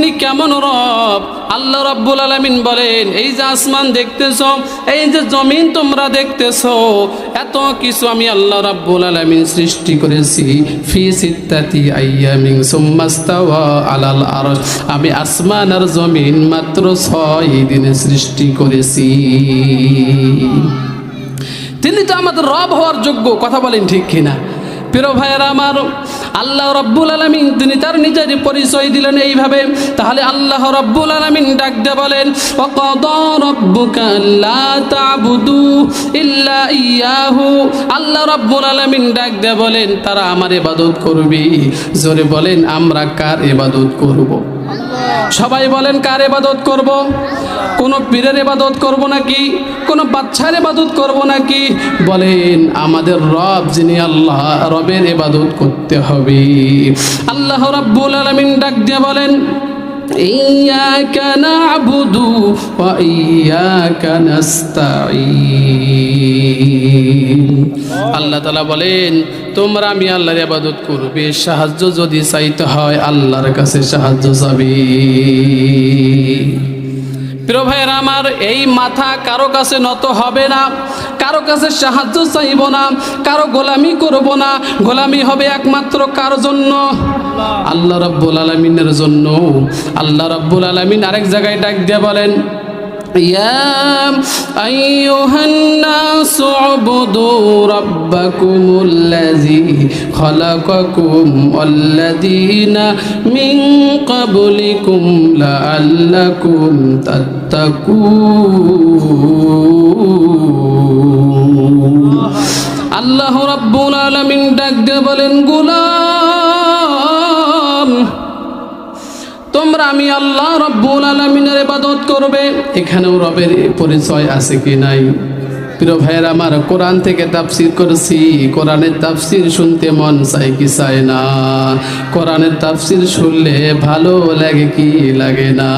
তিনি কেমন রব? আল্লাহ রব্বুল আলমিন বলেন, এই যে আসমান দেখতেছ, এই যে জমিন তোমরা দেখতেছ, এত কিছু আমি আল্লাহ রব্বুল আলমিন সৃষ্টি করেছি। ফি সিত্তাতি আইয়ামিন সুম্মাস্তাওয়া আলাল আরশ। আমি আসমান আর জমিন মাত্র ছয় দিনে সৃষ্টি করেছি। তিনি তো আমাদের রব হওয়ার যোগ্য, কথা বলেন ঠিক কিনা? প্রিয় ভাইয়েরা আমার, আল্লাহ রব্বুল আলমিন, তিনি তার নিজের পরিচয় দিলেন এইভাবে। তাহলে আল্লাহ রব্বুল আলমিন ডাকতে বলেন আল্লাহ রব্বুল আলমিন ডাকতে বলেন, তারা আমার এবাদত করবি। জোরে বলেন, আমরা কার এবাদত করব? সবাই বলেন কার এবাদত করব কোন পীরের এবাদত করব নাকি কোন বাচ্চার এবাদত করব নাকি বলেন আমাদের রব যিনি আল্লাহ রবের এবাদত করতে হবে আল্লাহ রাব্বুল আলামিন ডাক দিয়ে বলেন إياك نعبد وإياك نستعين আল্লাহ তালা বলেন তোমরা আমি আল্লাহর আবাদত করবে। সাহায্য যদি চাইতে হয়, আল্লাহর কাছে সাহায্য চাবে। প্রিয় ভাইয়ের, আমার এই মাথা কারও কাছে নত হবে না, কারও কাছে সাহায্য চাইব না, কারও গোলামি করব না। গোলামি হবে একমাত্র কার জন্য? আল্লাহ রাব্বুল আলমিনের জন্য। আল্লাহ রাব্বুল আলমিন আরেক জায়গায় ডাক দিয়ে বলেন يا أيها الناس اعبدوا ربكم الذي خلقكم والذين من قبلكم لعلكم تتقون আল্লাহ রাব্বুল আলামিন ডাক দিয়ে বলেন গোলাম তোমরা আমি আল্লাহ রব্বুল আলমিনের ইবাদত করবে। এখানেও রবের পরিচয় আছে কি নাই? প্রিয় ভাইয়ের, আমার কোরআন থেকে তাফসির করেছি। কোরআনের তাফসির শুনতে মন চায় কি চায় না? কোরআনের তাফসির শুনলে ভালো লাগে কি লাগে না?